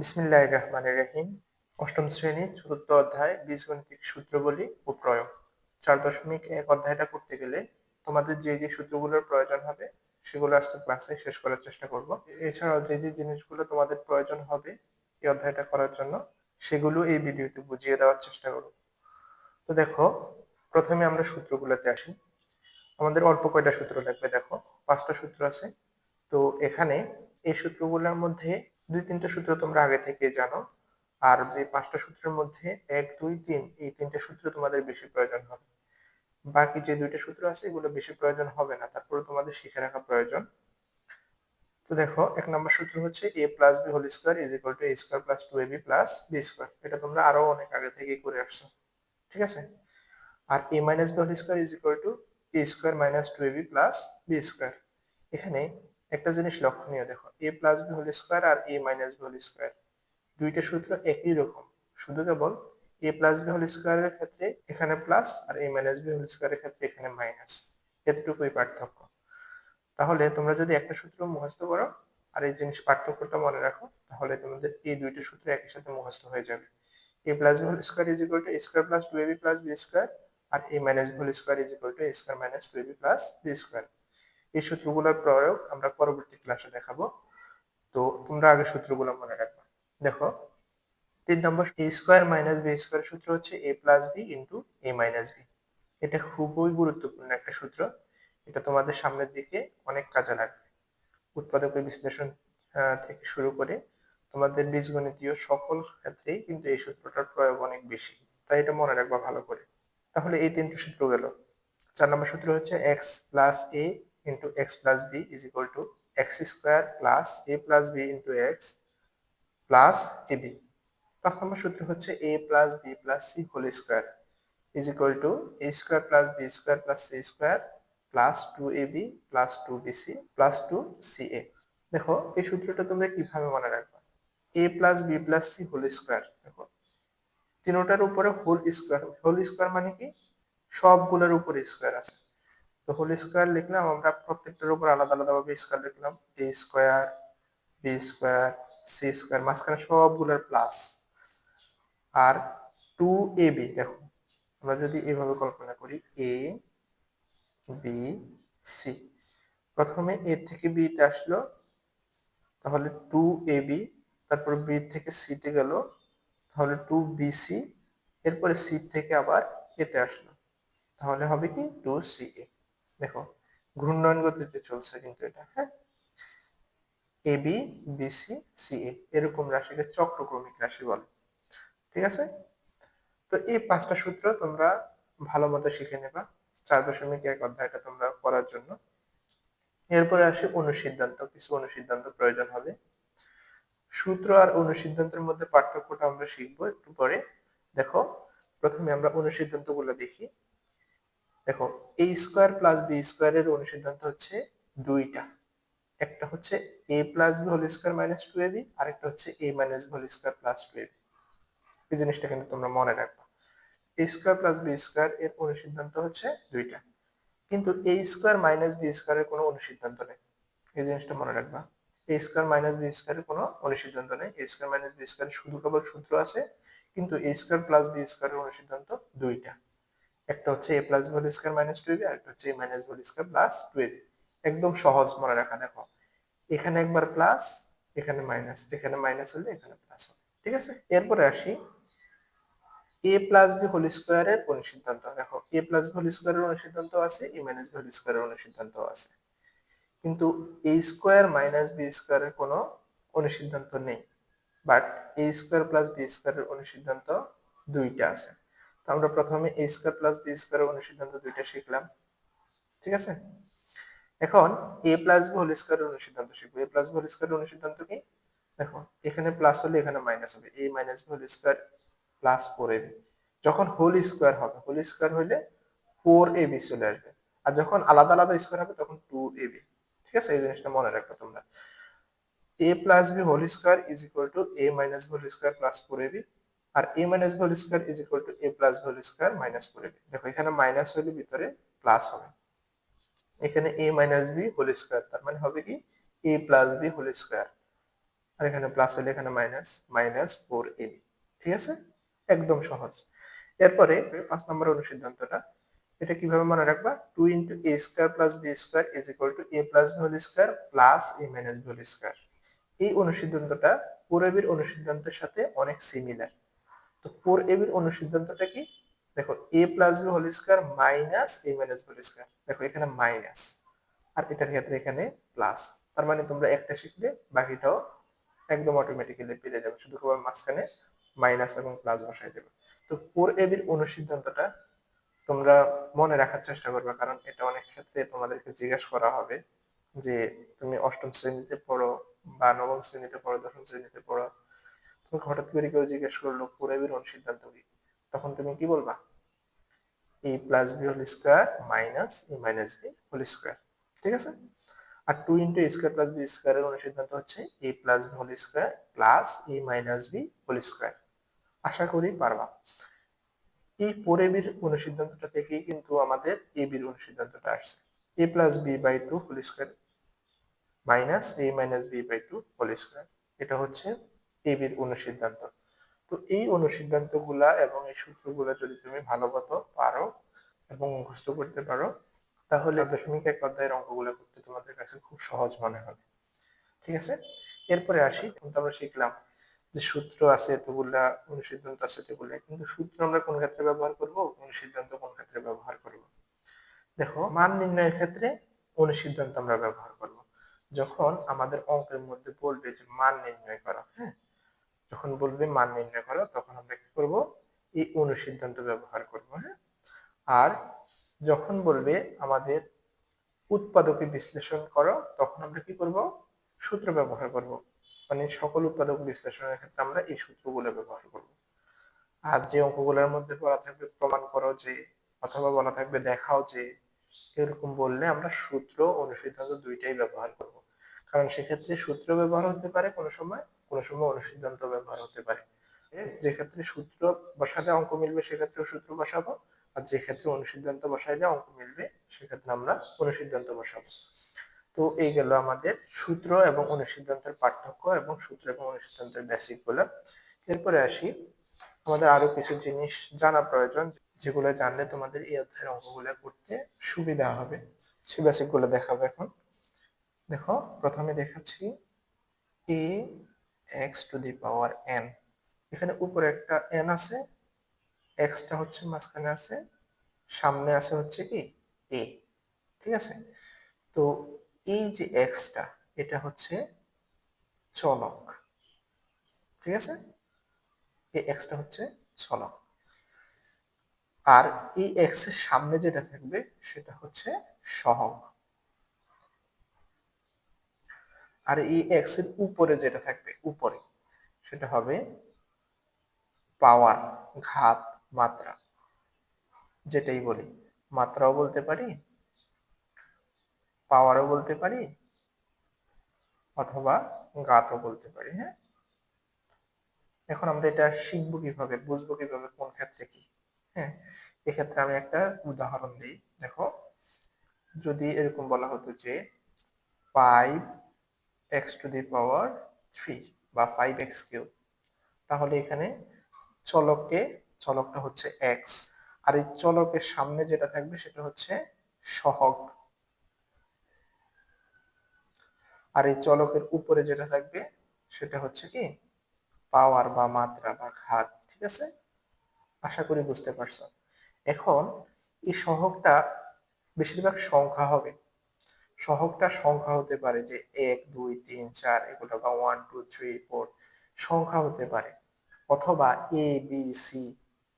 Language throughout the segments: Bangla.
বিসমিল্লাহ রহমানির রহিম অষ্টম শ্রেণি, চতুর্থ অধ্যায়, বীজগণিতিক সূত্রগুলি ও প্রয়োগ। চার দশমিক এক অধ্যায়টা করতে গেলে তোমাদের যে যে সূত্রগুলোর প্রয়োজন হবে, সেগুলো আজকে ক্লাসে শেষ করার চেষ্টা করব। এছাড়াও যে যে জিনিসগুলো তোমাদের প্রয়োজন হবে এই অধ্যায়টা করার জন্য, সেগুলো এই ভিডিওতে বুঝিয়ে দেওয়ার চেষ্টা করব। তো দেখো, প্রথমে আমরা সূত্রগুলোতে আসি। আমাদের অল্প কয়টা সূত্র লাগবে দেখো, পাঁচটা সূত্র আছে। তো এখানে এই সূত্রগুলোর মধ্যে দুই তিনটা সূত্র তোমরা আগে থেকে জানো। আর যে পাঁচটা সূত্রের মধ্যে এক, দুই, তিন, এই তিনটা সূত্র তোমাদের বেশি প্রয়োজন হবে। বাকি যে দুইটা সূত্র আছে, এগুলো বেশি প্রয়োজন হবে না, তারপরে তোমাদের শিখে রাখা প্রয়োজন। তো দেখো, এক নম্বর সূত্র হচ্ছে A plus B whole square is equal to A square plus two A B plus B square এটা তোমরা আরও অনেক আগে থেকেই করে আসছো। ঠিক আছে? আর A minus B whole square is equal to A square minus two A B plus B square এখানে একটা জিনিস লক্ষণীয়, দেখো A plus B whole square R A minus B whole square দুইটা সূত্র একই রকম, শুধু কেবল এ প্লাস বি হোল স্কোয়ারের ক্ষেত্রে এখানে প্লাস আর এ মাইনাস বি হোল স্কোয়ারের ক্ষেত্রে এখানে মাইনাস এতটুকুই পার্থক্য। তাহলে তোমরা যদি একটা সূত্র মুখস্থ করো আর এই জিনিস পার্থক্যটা মনে রাখো, তাহলে তোমাদের এই দুইটা সূত্র একই সাথে মুখস্থ হয়ে যাবে। A plus B whole square is equal to square plus two A B plus B square R A minus B whole square is equal to square minus two A B plus B square এই সূত্রগুলোর প্রয়োগ আমরা পরবর্তী ক্লাসে দেখাবো। তো তোমরা আগে সূত্রগুলো মনে রাখবে। দেখো, তিন নম্বর A square minus B square সূত্র হচ্ছে A plus B into A minus B এটা খুবই গুরুত্বপূর্ণ একটা সূত্র। এটা তোমাদের সামনের দিকে অনেক কাজে লাগবে। উৎপাদক বিশ্লেষণ থেকে শুরু করে তোমাদের বীজগণিতীয় সকল ক্ষেত্রেই কিন্তু এই সূত্রটার প্রয়োগ অনেক বেশি। তাই এটা মনে রাখবা ভালো করে। তাহলে এই তিনটি সূত্র গেল। চার নম্বর সূত্র হচ্ছে x plus a into x plus b is equal to x square plus a plus b into x plus ab পাঁচ নম্বর সূত্র হচ্ছে a plus b plus c whole square is equal to a square plus b square plus c square plus 2ab plus 2bc plus 2ca দেখো এই সূত্রটা তোমরা কীভাবে মনে রাখবে a plus b plus c whole square দেখো তিনোটার উপরে হোল স্কোয়ার হোল স্কোয়ার মানে কি সবগুলোর উপরে স্কোয়ার আছে তো হোল স্কোয়ার লিখলাম, আমরা প্রত্যেকটার উপর আলাদা আলাদা ভাবে স্কোয়ার লিখলাম। A square b square c square মাঝখানে সবগুলোর প্লাস আর টু এ বি দেখো, আমরা যদি এভাবে কল্পনা করি এ বি সি প্রথমে এ থেকে বি তে আসলো, তাহলে টু এ বি তারপর বি থেকে সি তে গেল, তাহলে টু বি সি এরপরে সি থেকে আবার এতে আসলো। তাহলে হবে কি টু সি এ দেখো ঘূর্ণয়ন গতিতে চলছে কিন্তু এটা হ্যাঁ? A b b c c a এরকম রাশিকে চক্রক্রমিক রাশি বলে, ঠিক আছে? তো এই পাঁচটা সূত্র তোমরা ভালো মতো শিখে নেবা, চার দশমিক এক অধ্যায়টা তোমরা পড়ার জন্য। এরপরে আসে অনুসিদ্ধান্ত, কিছু অনুসিদ্ধান্ত প্রয়োজন হবে। সূত্র আর অনুসিদ্ধান্তের মধ্যে পার্থক্যটা আমরা শিখব একটু পরে। দেখো, প্রথমে আমরা অনুসিদ্ধান্তগুলো দেখি। দেখো এ স্কোয়ার প্লাস বি স্কোয়ারের অনুসিদ্ধান্ত হচ্ছে দুইটা। একটা হচ্ছে a plus b whole square minus two a b আরেকটা হচ্ছে a minus b whole square plus two a b এই জিনিসটা কিন্তু তোমরা মনে রাখবা। A square plus b square এর অনুসিদ্ধান্ত হচ্ছে দুইটা। কিন্তু এ স্কোয়ার মাইনাস বি স্কোয়ারের কোনো অনুসিদ্ধান্ত নেই। এই জিনিসটা মনে রাখবা। এ স্কোয়ার মাইনাস বি স্কোয়ারের কোনো অনুসিদ্ধান্ত নেই। এ স্কোয়ার মাইনাস বি স্কোয়ারের শুধু কেবল সূত্র আছে, কিন্তু এ স্কোয়ার প্লাস বি স্কোয়ারের অনুসিদ্ধান্ত দুইটা। একটা হচ্ছে a plus whole square minus two a b আর একটা হচ্ছে a minus whole square plus two a b একদম সহজ মনে রাখা, দেখো। এখানে একবার প্লাস এখানে মাইনাস এখানে মাইনাস হলে এখানে প্লাস হবে। ঠিক আছে? এরপরে আসি। এ প্লাস বি হোল স্কোয়ারের অনুসিদ্ধান্ত। দেখো এ প্লাস হোল স্কোয়ারের অনুসিদ্ধান্ত আছে এ মাইনাস হোল স্কোয়ারের অনুসিদ্ধান্ত আছে। কিন্তু এ স্কোয়ার মাইনাস বি স্কোয়ারের কোনো অনুসিদ্ধান্ত নেই। But a square plus b স্কোয়ারের অনুসিদ্ধান্ত দুইটা আছে। আমরা প্রথমে a square plus b square অনুসিদ্ধান্ত দুইটা শিখলাম। ঠিক আছে? এখন a plus b whole square অনুসিদ্ধান্ত শিখব। A plus b whole square অনুসিদ্ধান্ত কি? দেখো এখানে প্লাস হলে এখানে মাইনাস হবে। A minus b whole square plus four a যখন হোল স্কোয়ার হবে হোল স্কোয়ার হলে ফোর এ বি চলে আসবে। আর যখন আলাদা আলাদা স্কোয়ার হবে, তখন টু এ বি ঠিক আছে? এই জিনিসটা মনে রাখবে তোমরা। A plus b whole square is equal to a minus whole square plus four b R a minus whole square is equal to a plus whole square minus করে বি দেখো, এখানে মাইনাস হলে ভিতরে প্লাস হবে। এখানে a minus b whole square তার মানে হবে কি? A plus b whole square আর এখানে প্লাস হলে এখানে minus minus four a b ঠিক আছে? একদম সহজ। এরপরে পাঁচ নম্বর অনুসিদ্ধান্তটা, এটা কীভাবে মনে রাখবা? Two into a square plus b square is equal to a plus b whole square plus a minus b whole square এই অনুসিদ্ধান্তটা ফোর এবির অনুসিদ্ধান্তের সাথে অনেক সিমিলার তো ফোর এবির অনুসিদ্ধান্তটা কি? দেখো a plus b whole square minus a minus b whole square দেখো, এখানে মাইনাস আর এটার ক্ষেত্রে এখানে প্লাস তার মানে তোমরা একটা শিখলে, বাকিটাও একদম অটোমেটিক্যালি পেরে যাবে। শুধু কেবল মাঝখানে মাইনাস এবং প্লাস বসাই দেবে। তো ফোর এবির অনুসিদ্ধান্তটা তোমরা মনে রাখার চেষ্টা করবে, কারণ এটা অনেক ক্ষেত্রে তোমাদেরকে জিজ্ঞেস করা হবে যে, তুমি অষ্টম শ্রেণীতে পড়ো বা নবম শ্রেণীতে পড়ো, দশম শ্রেণীতে পড়ো। তুমি হঠাৎ করে কেউ জিজ্ঞেস করল ফোর এবির অনুসিদ্ধান্ত কি? তখন তুমি কি বলবা? A plus b whole square minus a minus b whole square, ঠিক আছে? আর two into square plus b স্কোয়ারের অনুসিদ্ধান্ত হচ্ছে? A plus b whole square plus a minus b whole square. আশা করি পারবা। এই ফোর এবির অনুসিদ্ধান্তটা থেকেই কিন্তু আমাদের এ বির অনুসিদ্ধান্তটা আসছে। A plus b by two whole square minus a minus b by two whole square. এটা হচ্ছে এ বির অনুসিদ্ধান্ত। তো এই অনুসিদ্ধান্তগুলা এবং এই সূত্রগুলা যদি তুমি ভালো মতো পারো এবং মুখস্থ করতে পারো, তাহলে দশমিক এক অধ্যায়ের অঙ্কগুলো করতে তোমাদের কাছে খুব সহজ মনে হবে। ঠিক আছে? এরপরে আসি আমরা শিখলাম যে সূত্র আছে, এতগুলা অনুসিদ্ধান্ত আছে, এতগুলা। কিন্তু সূত্র আমরা কোন ক্ষেত্রে ব্যবহার করব? অনুসিদ্ধান্ত কোন ক্ষেত্রে ব্যবহার করব? দেখো, মান নির্ণয়ের ক্ষেত্রে অনুসিদ্ধান্ত আমরা ব্যবহার করব। যখন আমাদের অঙ্কের মধ্যে বলবে যে মান নির্ণয় করা হ্যাঁ? যখন বলবে মান নির্ণয় করো, তখন আমরা কি করব? এই অনুসিদ্ধান্ত ব্যবহার করব হ্যাঁ? আর যখন বলবে আমাদের উৎপাদকে বিশ্লেষণ করো, তখন আমরা কি করব? সূত্র ব্যবহার করব। মানে সকল উৎপাদক বিশ্লেষণের ক্ষেত্রে আমরা এই সূত্রগুলো ব্যবহার করব। আর যে অঙ্কগুলোর মধ্যে বলা থাকবে, প্রমাণ করো যে, অথবা বলা থাকবে দেখাও যে, এরকম বললে আমরা সূত্র অনুসিদ্ধান্ত দুইটাই ব্যবহার করব। কারণ সেক্ষেত্রে সূত্র ব্যবহার হতে পারে কোনো সময় কোনো সময় অনুসিদ্ধান্ত ব্যবহার হতে পারে। যে ক্ষেত্রে সূত্র বসালে অঙ্ক মিলবে সেক্ষেত্রে সূত্র বসাবো। আর যে ক্ষেত্রে অনুসিদ্ধান্ত বসাইলে অঙ্ক মিলবে সেক্ষেত্রে আমরা অনুসিদ্ধান্ত বসাবো। তো এই গেল আমাদের সূত্র এবং অনুসিদ্ধান্তের পার্থক্য এবং সূত্র এবং অনুসিদ্ধান্তের বেসিকগুলো। এরপরে আসি। আমাদের আরও কিছু জিনিস জানা প্রয়োজন যেগুলো জানলে তোমাদের এই অধ্যায়ের অঙ্কগুলো করতে সুবিধা হবে। সে বেসিকগুলো দেখাবো এখন। দেখো প্রথমে দেখাচ্ছি a x to the power n এখানে উপরে একটা এন আছে এক্সটা হচ্ছে মাঝখানে আছে, সামনে আছে হচ্ছে কি এ ঠিক আছে? তো এই যে এক্সটা এটা হচ্ছে চলক। ঠিক আছে? এই এক্সটা হচ্ছে চলক। আর এই এক্সের সামনে যেটা থাকবে, সেটা হচ্ছে সহগ। আর এই এক্সের উপরে যেটা থাকবে, উপরে, সেটা হবে পাওয়ার ঘাত মাত্রা। যেটাই বলি, মাত্রাও বলতে পারি, পাওয়ারও বলতে পারি, অথবা গাতও বলতে পারি হ্যাঁ? এখন আমরা এটা শিখব কীভাবে, বুঝব কীভাবে, কোন ক্ষেত্রে কি হ্যাঁ? এক্ষেত্রে আমি একটা উদাহরণ দিই। দেখো, যদি এরকম বলা হতো যে five x to the power three বা ফাইভ এক্স কিউ তাহলে এখানে চলককে চলকটা হচ্ছে এক্স আর এই চলকের সামনে যেটা থাকবে সেটা হচ্ছে সহগ। আর এই চলকের উপরে যেটা থাকবে সেটা হচ্ছে কি? পাওয়ার বা মাত্রা বা ঘাত, ঠিক আছে? আশা করি বুঝতে পারছ। এখন এই সহগটা বেশিরভাগ সংখ্যা হবে। সহগটা সংখ্যা হতে পারে যে এক, দুই, তিন, চার, এগুলো বা ওয়ান টু থ্রি ফোর সংখ্যা হতে পারে। অথবা a b c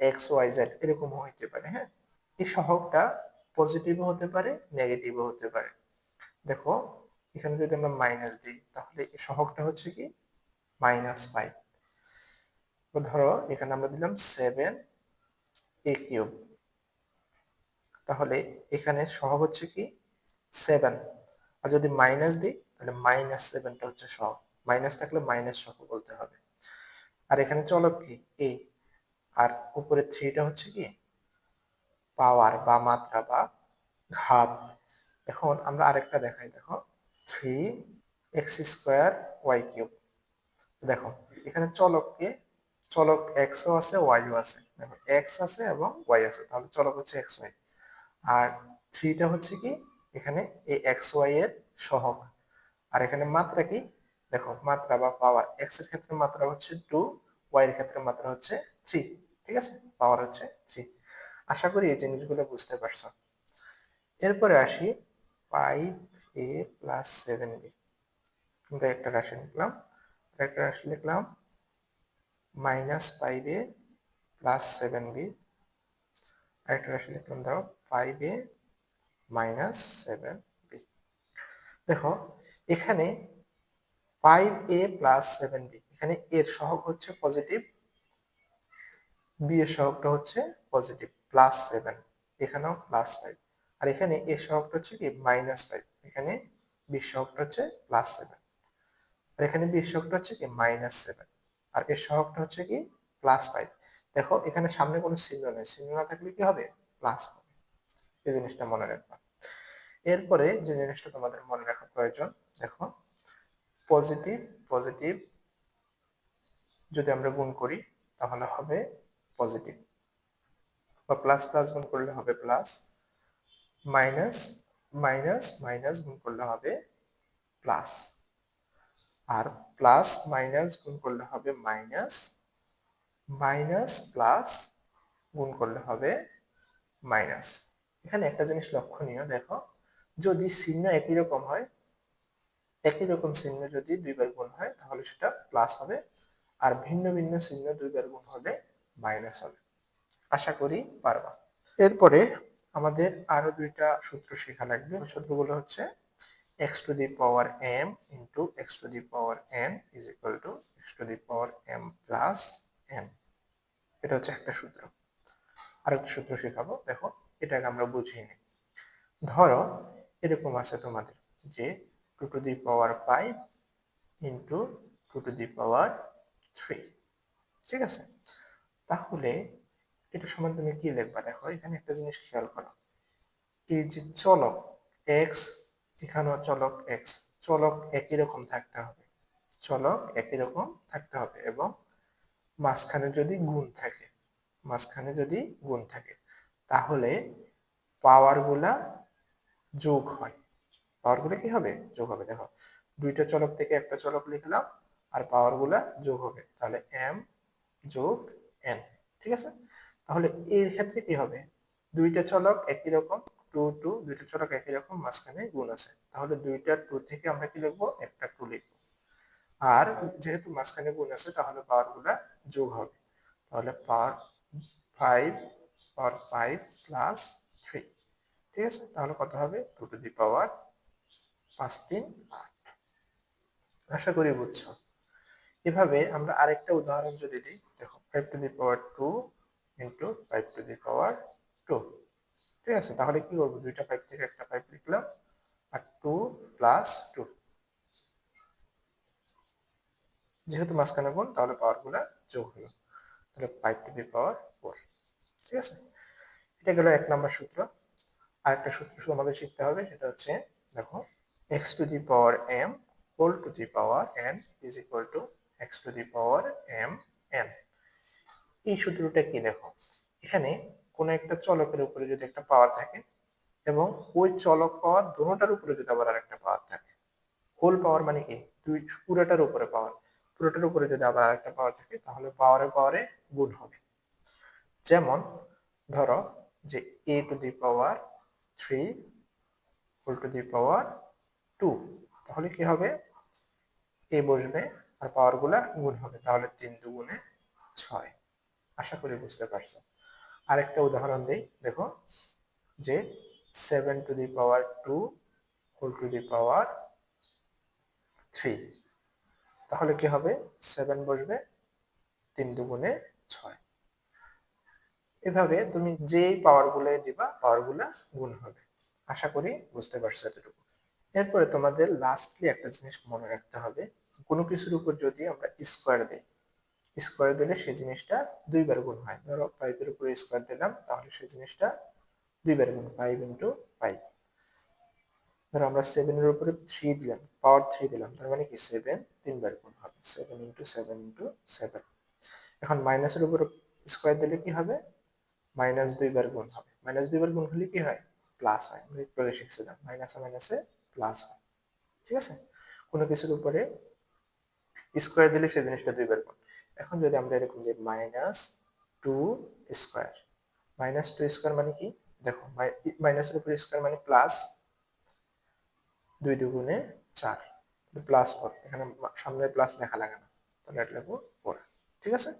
x y z এরকম হইতে পারে হ্যাঁ? এই সহগটা পজিটিভও হতে পারে নেগেটিভও হতে পারে। দেখো, এখানে যদি আমরা মাইনাস দিই, তাহলে এই সহগটা হচ্ছে কি? মাইনাস ফাইভ ধরো, এখানে আমরা দিলাম সেভেন এ কিউব তাহলে এখানে সহগ হচ্ছে কি? সেভেন আর যদি মাইনাস দিই, তাহলে মাইনাস সেভেনটা হচ্ছে সহগ মাইনাস থাকলে মাইনাস সহ বলতে হবে। আর এখানে চলক কি? এ আর উপরে থ্রিটা হচ্ছে কি? পাওয়ার বা মাত্রা বা ঘাত। এখন আমরা আরেকটা দেখাই, দেখো। Three x square y cube দেখো, এখানে চলককে চলক এক্সও আছে ওয়াইও আছে। দেখো এক্স আছে এবং ওয়াই আছে। তাহলে চলক হচ্ছে এক্স ওয়াই আর থ্রিটা হচ্ছে কি? এখানে এই এক্স ওয়াই এর সহগ। আর এখানে মাত্রা কি? দেখো, মাত্রা বা পাওয়ার এক্সের ক্ষেত্রে মাত্রা হচ্ছে টু ওয়াই এর ক্ষেত্রে মাত্রা হচ্ছে থ্রি ঠিক আছে? পাওয়ার হচ্ছে থ্রি আশা করি এই জিনিসগুলো বুঝতে পারছ। এরপরে আসি five a plus seven b আমরা একটা রাশি লিখলাম। একটা রাশি লিখলাম minus five a plus seven b আরেকটা রাশি লিখলাম ধরো five a minus seven b. দেখো, এখানে five a plus seven b এখানে এর সহগ হচ্ছে পজিটিভ বি এর সহগটা হচ্ছে পজিটিভ প্লাস সেভেন এখানেও প্লাস ফাইভ আর এখানে এর সহগটা হচ্ছে কি? মাইনাস ফাইভ এখানে বি সহগটা হচ্ছে প্লাস সেভেন আর এখানে বি সহগটা হচ্ছে কি? মাইনাস সেভেন আর এর সহগটা হচ্ছে কি? প্লাস ফাইভ দেখো, এখানে সামনে কোনো চিহ্ন নেই, চিহ্ন না থাকলে কি হবে? প্লাস হবে এই জিনিসটা মনে রাখবা। এরপরে যে জিনিসটা তোমাদের মনে রাখা প্রয়োজন, দেখো পজিটিভ পজিটিভ যদি আমরা গুণ করি, তাহলে হবে পজিটিভ বা প্লাস প্লাস গুণ করলে হবে প্লাস মাইনাস মাইনাস মাইনাস গুণ করলে হবে প্লাস আর প্লাস মাইনাস গুণ করলে হবে মাইনাস মাইনাস প্লাস গুণ করলে হবে মাইনাস এখানে একটা জিনিস লক্ষণীয়, দেখো, যদি চিহ্ন একই রকম হয়, একই রকম চিহ্ন যদি দুইবার গুণ হয়, তাহলে সেটা প্লাস হবে, আর ভিন্ন ভিন্ন চিহ্ন দুইবার গুণ হলে মাইনাস হবে। আশা করি পারবা। এরপরে আমাদের আরও দুইটা সূত্র শেখা লাগবে। সূত্রগুলো হচ্ছে x to the power m into x to the power n is equal to x to the power m plus n এটা হচ্ছে একটা সূত্র। আরেকটা সূত্র শেখাবো, দেখো। এটাকে আমরা বুঝিয়ে নিই। ধরো, এরকম আছে তোমাদের যে two to the power five into two to the power three ঠিক আছে? তাহলে এটা সমান তুমি কি লিখবা দেখো, এখানে একটা জিনিস খেয়াল করো। এই যে চলক এক্স এখানেও চলক এক্স চলক একই রকম থাকতে হবে। চলক একই রকম থাকতে হবে এবং মাঝখানে যদি গুণ থাকে, মাঝখানে যদি গুণ থাকে। তাহলে পাওয়ারগুলা যোগ হয়। পাওয়ারগুলো কি হবে? যোগ হবে, দেখো। দুইটা চলক থেকে একটা চলক লিখলাম, আর পাওয়ারগুলা যোগ হবে। তাহলে এম যোগ এন ঠিক আছে? তাহলে এর ক্ষেত্রে কি হবে? দুইটা চলক একই রকম টু টু দুইটা চলক একই রকম, মাঝখানে গুণ আছে। তাহলে দুইটা টু থেকে আমরা কি লিখব? একটা টু লিখব। আর যেহেতু মাঝখানে গুণ আছে, তাহলে পাওয়ারগুলা যোগ হবে। তাহলে power five power five plus three ঠিক আছে? তাহলে কত হবে? টু টু দি পাওয়ার পাঁচ তিন আট। আশা করি বুঝছ। এভাবে আমরা আরেকটা উদাহরণ যদি দিই, দেখো five to the power two into five to the power two ঠিক আছে? তাহলে কি করব? দুইটা পাইপ থেকে একটা পাইপ লিখলাম, আর টু প্লাস টু যেহেতু মাঝখানে গুণ, তাহলে পাওয়ারগুলা যোগ হলো। তাহলে five to the power four ঠিক আছে? এটা গেল এক নম্বর সূত্র। আরেকটা সূত্র শুধু আমাদের শিখতে হবে, সেটা হচ্ছে, দেখো x to the power m whole to the power n is equal to x to the power m n এই সূত্রটা কি দেখো? এখানে কোন একটা চলকের উপরে যদি একটা পাওয়ার থাকে এবং ওই চলক পাওয়ার দোনোটার উপরে যদি আবার আরেকটা পাওয়ার থাকে। হোল পাওয়ার মানে কি? দুই, পুরোটার উপরে পাওয়ার পুরোটার উপরে যদি আবার আরেকটা পাওয়ার থাকে, তাহলে পাওয়ারে পাওয়ারে গুণ হবে। যেমন, ধরো যে a to the power three whole to the power two তাহলে কি হবে? এ বসবে আর পাওয়ারগুলা গুণ হবে, তাহলে তিন দুগুণে ছয়। আশা করি বুঝতে পারছ। আরেকটা উদাহরণ দিই, দেখো, যে seven to the power two whole to the power three তাহলে কি হবে? সেভেন বসবে তিন দুগুণে ছয়। এভাবে তুমি যেই পাওয়ারগুলো দিবা পাওয়ারগুলা গুণ হবে। আশা করি বুঝতে পারছ এতটুকু। এরপরে তোমাদের লাস্টলি একটা জিনিস মনে রাখতে হবে। কোনো কিছুর উপর যদি আমরা স্কোয়ার দিই স্কোয়ার দিলে সেই জিনিসটা দুইবার গুণ হয়। ধরো ফাইভের উপরে স্কোয়ার দিলাম, তাহলে সেই জিনিসটা দুইবার গুণ ফাইভ ইন্টু ফাইভ ধরো আমরা সেভেনের উপরে থ্রি দিলাম পাওয়ার থ্রি দিলাম, তার মানে কি? সেভেন তিনবার গুণ হবে। Seven into seven into seven এখন মাইনাসের উপরে স্কোয়ার দিলে কি হবে? মাইনাস দুইবার গুণ হবে। মাইনাস দুইবার গুণ হলে কি হয়? প্লাস হয়। আমরা একটু আগে শিখছিলাম মাইনাসে প্লাস হয়। ঠিক আছে? কোনো কিছুর উপরে স্কোয়ার দিলে সেই জিনিসটা দুইবার গুণ। এখন যদি আমরা এরকম দিই minus two square, minus two square মানে কি? দেখো মাইনাসের উপরে স্কোয়ার মানে প্লাস দুই দুগুণে চার। প্লাস ফোর এখানে সামনে প্লাস লেখা লাগে না। তাহলে এটা লিখব ফোর ঠিক আছে?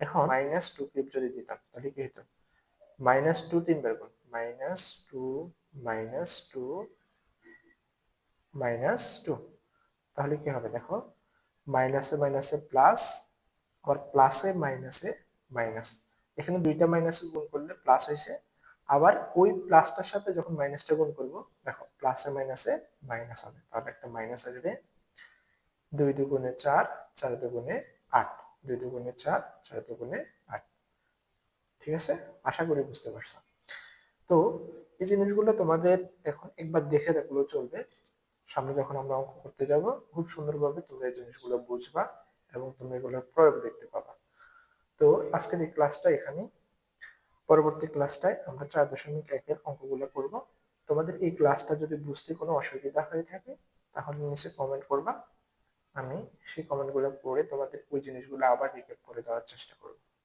এখন মাইনাস টু ক্লিপ যদি দিতাম, তাহলে কি হতো মাইনাস টু তিন তিনবার গুণ minus two minus two minus two তাহলে কি হবে দেখো? মাইনাসে মাইনাসে প্লাস আবার প্লাসে মাইনাসে মাইনাস এখানে দুইটা মাইনাসে গুণ করলে প্লাস হয়েছে আবার ওই প্লাসটার সাথে যখন মাইনাসটা গুণ করব, দেখো প্লাসে মাইনাসে মাইনাস হবে। তাহলে একটা মাইনাস আসবে। দুই দুগুণে চার চার দুগুণে আট। দুই দুগুণে চার চার দুগুণে আট। ঠিক আছে? আশা করি বুঝতে পারছ। তো এই জিনিসগুলো তোমাদের এখন একবার দেখে রাখলেও চলবে। সামনে যখন আমরা অঙ্ক করতে যাব, খুব সুন্দরভাবে তোমরা এই জিনিসগুলো বুঝবা এবং তুমি এগুলোর প্রয়োগ দেখতে পাবা। তো আজকের এই ক্লাসটা এখানে পরবর্তী ক্লাসটায় আমরা চার দশমিক একের অঙ্কগুলো করব। তোমাদের এই ক্লাসটা যদি বুঝতে কোনো অসুবিধা হয়ে থাকে, তাহলে নিচে কমেন্ট করবা। আমি সেই কমেন্টগুলো পড়ে তোমাদের ওই জিনিসগুলো আবার রিপিট করে দেওয়ার চেষ্টা করব।